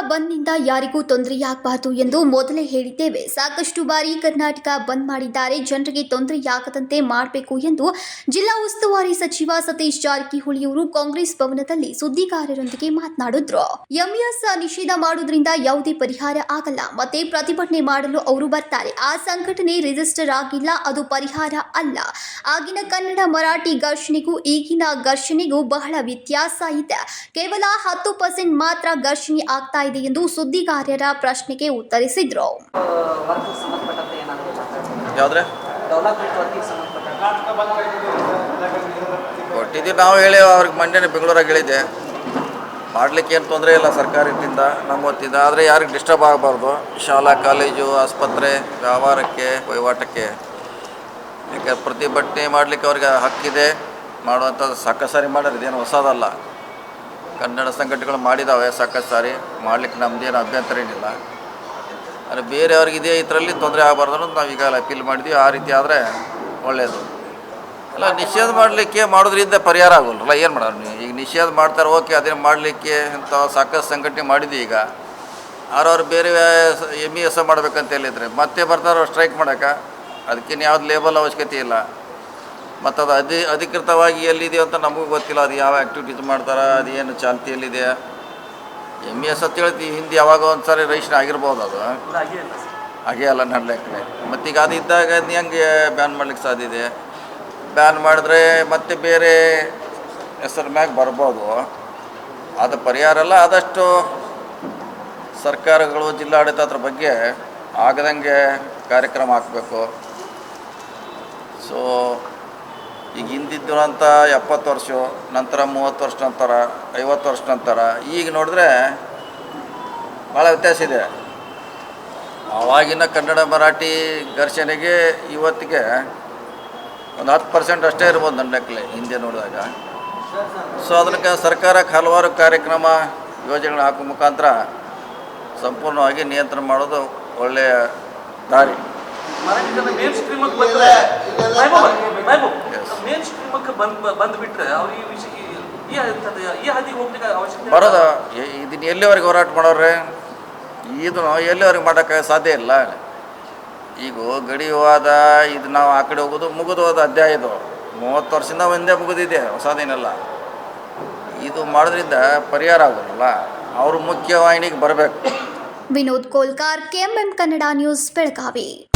ಬಂದ್ನಿಂದ ಯಾರಿಗೂ ತೊಂದರೆಯಾಗಬಾರದು ಎಂದು ಮೊದಲೇ ಹೇಳಿದ್ದೇವೆ. ಸಾಕಷ್ಟು ಬಾರಿ ಕರ್ನಾಟಕ ಬಂದ್ ಮಾಡಿದ್ದಾರೆ. ಜನರಿಗೆ ತೊಂದರೆಯಾಗದಂತೆ ಮಾಡಬೇಕು ಎಂದು ಜಿಲ್ಲಾ ಉಸ್ತುವಾರಿ ಸಚಿವ ಸತೀಶ್ ಜಾರಕಿಹೊಳಿಯವರು ಕಾಂಗ್ರೆಸ್ ಭವನದಲ್ಲಿ ಸುದ್ದಿಗಾರರೊಂದಿಗೆ ಮಾತನಾಡಿದ್ರು. ಎಂಎಸ್ ನಿಷೇಧ ಮಾಡುವುದರಿಂದ ಯಾವುದೇ ಪರಿಹಾರ ಆಗಲ್ಲ. ಮತ್ತೆ ಪ್ರತಿಭಟನೆ ಮಾಡಲು ಅವರು ಬರ್ತಾರೆ. ಆ ಸಂಘಟನೆ ರಿಜಿಸ್ಟರ್ ಆಗಿಲ್ಲ. ಅದು ಪರಿಹಾರ ಅಲ್ಲ. ಆಗಿನ ಕನ್ನಡ ಮರಾಠಿ ಘರ್ಷಣೆಗೂ ಈಗಿನ ಘರ್ಷಣೆಗೂ ಬಹಳ ವ್ಯತ್ಯಾಸ ಇದೆ. ಕೇವಲ ಹತ್ತು ಪರ್ಸೆಂಟ್ ಮಾತ್ರ ಘರ್ಷಣೆ ಆಗ್ತಾ ಇದೆ ಎಂದು ಸುದ್ದಿಗಾರರ ಪ್ರಶ್ನೆಗೆ ಉತ್ತರಿಸಿದ್ರು. ಕೊಟ್ಟಿದ್ದೀವಿ ನಾವು ಹೇಳಿ, ಅವ್ರಿಗೆ ಮಂಡ್ಯನೇ ಬೆಂಗಳೂರಾಗ ಹೇಳಿದ್ದೆ. ಮಾಡಲಿಕ್ಕೆ ಏನು ತೊಂದರೆ ಇಲ್ಲ ಸರ್ಕಾರದಿಂದ ನಮ್ಮ ಗೊತ್ತಿದೆ. ಆದರೆ ಯಾರಿಗೆ ಡಿಸ್ಟರ್ಬ್ ಆಗಬಾರ್ದು. ಶಾಲಾ, ಕಾಲೇಜು, ಆಸ್ಪತ್ರೆ, ವ್ಯವಹಾರಕ್ಕೆ, ವಹಿವಾಟಕ್ಕೆ. ಯಾಕೆ ಪ್ರತಿಭಟನೆ ಮಾಡಲಿಕ್ಕೆ ಅವ್ರಿಗೆ ಹಕ್ಕಿದೆ. ಮಾಡುವಂಥದ್ದು ಸಾಕಸಾರಿ ಮಾಡೋದು ಇದೇನು ಹೊಸದಲ್ಲ. ಕನ್ನಡ ಸಂಘಟನೆಗಳು ಮಾಡಿದ್ದಾವೆ ಸಾಕಷ್ಟು ಸಾರಿ. ಮಾಡಲಿಕ್ಕೆ ನಮ್ಮದೇನು ಅಭ್ಯಂತರ ಏನಿಲ್ಲ. ಆದರೆ ಬೇರೆಯವ್ರಿಗೆ ಇದೇ, ಇದರಲ್ಲಿ ತೊಂದರೆ ಆಗಬಾರ್ದು ಅನ್ನೋದು ನಾವು ಈಗಾಗಲೇ ಅಪೀಲ್ ಮಾಡಿದ್ವಿ. ಆ ರೀತಿ ಆದರೆ ಒಳ್ಳೆಯದು ಅಲ್ಲ, ನಿಷೇಧ ಮಾಡಲಿಕ್ಕೆ ಮಾಡೋದ್ರಿಂದ ಪರಿಹಾರ ಆಗೋಲ್ಲ ಏನು ಮಾಡೋರು ನೀವು? ಈಗ ನಿಷೇಧ ಮಾಡ್ತಾರೆ, ಓಕೆ, ಅದನ್ನು ಮಾಡಲಿಕ್ಕೆ ಅಂತ ಸಾಕಷ್ಟು ಸಂಘಟನೆ ಮಾಡಿದ್ವಿ ಈಗ. ಅವ್ರವ್ರು ಬೇರೆ ಎಂ ಇ ಎಸ್ ಮಾಡ್ಬೇಕಂತ ಹೇಳಿದ್ರೆ ಮತ್ತೆ ಬರ್ತಾರೋ ಸ್ಟ್ರೈಕ್ ಮಾಡೋಕೆ ಅದಕ್ಕಿನ್ನು ಯಾವ್ದು ಲೇಬಲ್ ಅವಶ್ಯಕತೆ ಇಲ್ಲ. ಮತ್ತು ಅದು ಅಧಿ ಅಧಿಕೃತವಾಗಿ ಎಲ್ಲಿದೆಯೋ ಅಂತ ನಮಗೂ ಗೊತ್ತಿಲ್ಲ. ಅದು ಯಾವ ಆ್ಯಕ್ಟಿವಿಟೀಸ್ ಮಾಡ್ತಾರೆ ಅದು ಏನು ಚಾಲ್ತಿಯಲ್ಲಿದೆ ಎಂ ಎಸ್ ಅಂತ ಹೇಳ್ತಿ ಹಿಂದೆ ಯಾವಾಗ ಒಂದು ಸಾರಿ ರಿಜಿಸ್ಟ್ರ್ ಆಗಿರ್ಬೋದು ಅದು. ಹಾಗೆ ಅಲ್ಲ ನನ್ನ ಲೆಕ್ಕ ಈಗ ಅದು ಇದ್ದಾಗ ಅದು ಹೆಂಗೆ ಬ್ಯಾನ್ ಮಾಡ್ಲಿಕ್ಕೆ ಸಾಧ್ಯ ಇದೆ. ಬ್ಯಾನ್ ಮಾಡಿದ್ರೆ ಮತ್ತೆ ಬೇರೆ ಹೆಸರು ಮ್ಯಾಗ ಬರ್ಬೋದು. ಅದು ಪರಿಹಾರ ಅಲ್ಲ ಆದಷ್ಟು ಸರ್ಕಾರಗಳು ಜಿಲ್ಲಾಡಳಿತ ಅದ್ರ ಬಗ್ಗೆ ಆಗದಂಗೆ ಕಾರ್ಯಕ್ರಮ ಹಾಕಬೇಕು. ಸೊ ಈಗ ಹಿಂದಿದ್ದಂಥ ಎಪ್ಪತ್ತು ವರ್ಷ ನಂತರ ಮೂವತ್ತು ವರ್ಷ ನಂತರ ಐವತ್ತು ವರ್ಷ ನಂತರ ಈಗ ನೋಡಿದ್ರೆ ಭಾಳ ವ್ಯತ್ಯಾಸ ಇದೆ. ಆವಾಗಿನ ಕನ್ನಡ ಮರಾಠಿ ಘರ್ಷಣೆಗೆ ಇವತ್ತಿಗೆ ಒಂದು ಹತ್ತು ಪರ್ಸೆಂಟ್ ಅಷ್ಟೇ ಇರ್ಬೋದು ನನ್ನ ಲೆಕ್ಕಲೆ ಹಿಂದೆ ನೋಡಿದಾಗ. ಸೊ ಅದಕ್ಕೆ ಸರ್ಕಾರಕ್ಕೆ ಹಲವಾರು ಕಾರ್ಯಕ್ರಮ ಯೋಜನೆಗಳು ಹಾಕೋ ಮುಖಾಂತರ ಸಂಪೂರ್ಣವಾಗಿ ನಿಯಂತ್ರಣ ಮಾಡೋದು ಒಳ್ಳೆಯ ದಾರಿ. ಬಂದ್ ಬಂದ್ಬಿಟ್ರೆ ಅವ್ರು ಈ ವಿಷಯ ಈ- ಈ ಹಾದಿಗೆ ಹೋಗ್ಲಿಕ್ಕೆ ಅವಶ್ಯಕತೆ. ಬರೋದು? ಇದನ್ನ ಎಲ್ಲಿವರೆಗೆ ಹೋರಾಟ ಮಾಡೋರೆ ಇದು ಎಲ್ಲಿವರೆಗೆ ಮಾಡೋಕ್ಕೆ ಸಾಧ್ಯ ಇಲ್ಲ. ಈಗ ಗಡಿ ಹೋದ ಇದು ನಾವು ಆ ಕಡೆ ಹೋಗೋದು ಮುಗಿದು ಹೋದ ಅಧ್ಯಾಯ ಇದು ಮೂವತ್ತು ವರ್ಷದಿಂದ ಒಂದೇ ಮುಗಿದಿದೆ ಹೊಸದೇನೆಲ್ಲ ಇದು ಮಾಡೋದ್ರಿಂದ ಪರಿಹಾರ ಆಗೋಲ್ಲ ಅವರು ಮುಖ್ಯವಾಹಿನಿಗೆ ಬರಬೇಕು. Vinod Kolkar KMM Kannada news Belagavi.